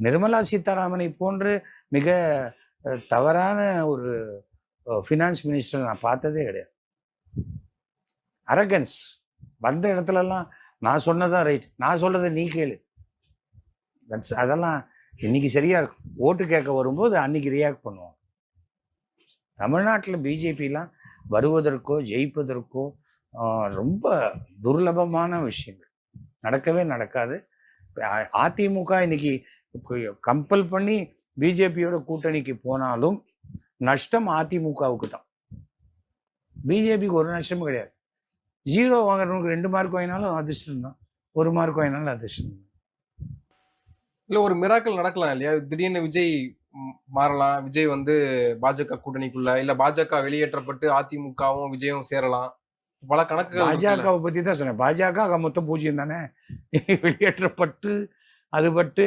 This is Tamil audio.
நிர்மலா சீதாராமனை போன்று மிக தவறான ஒரு ஃபினான்ஸ் மினிஸ்டர் நான் பார்த்ததே கிடையாது. அரகன்ஸ் வந்த இடத்துலலாம் நான் சொன்னதான் ரைட் நான் சொல்றதை நீ கேளு. That's- அதெல்லாம் இன்னைக்கு சரியா இருக்கும். ஓட்டு கேட்க வரும்போது அன்னைக்கு ரியாக்ட் பண்ணுவோம் தமிழ்நாட்டில் பிஜேபிலாம் வருவதற்கோ ஜெயிப்பதற்கோ ரொம்ப துர்லபமான விஷயங்கள். நடக்கவே நடக்காது. அதிமுக இன்னைக்கு கம்பல் பண்ணி பிஜேபியோட கூட்டணிக்கு போனாலும் நஷ்டம் அதிமுகவுக்கு தான். பிஜேபிக்கு ஒரு நஷ்டமும் கிடையாது. ஜீரோ வாங்குறவனுக்கு ரெண்டு மார்க் வாங்கினாலும் அதிர்ஷ்டம் தான். ஒரு மார்க் வாங்கினாலும் அதிர்ஷ்டம் தான். இல்லை ஒரு மிராக்கள் நடக்கலாம் இல்லையா? திடீர்னு விஜய் மாறலாம். விஜய் வந்து பாஜக கூட்டணிக்குள்ள இல்லை பாஜக வெளியேற்றப்பட்டு அதிமுகவும் விஜயும் சேரலாம். பல கணக்குகள் பாஜகவை பத்தி தான் சொன்னேன். பாஜக மொத்தம் பூஜ்ஜியம் தானே? வெளியேற்றப்பட்டு அது பட்டு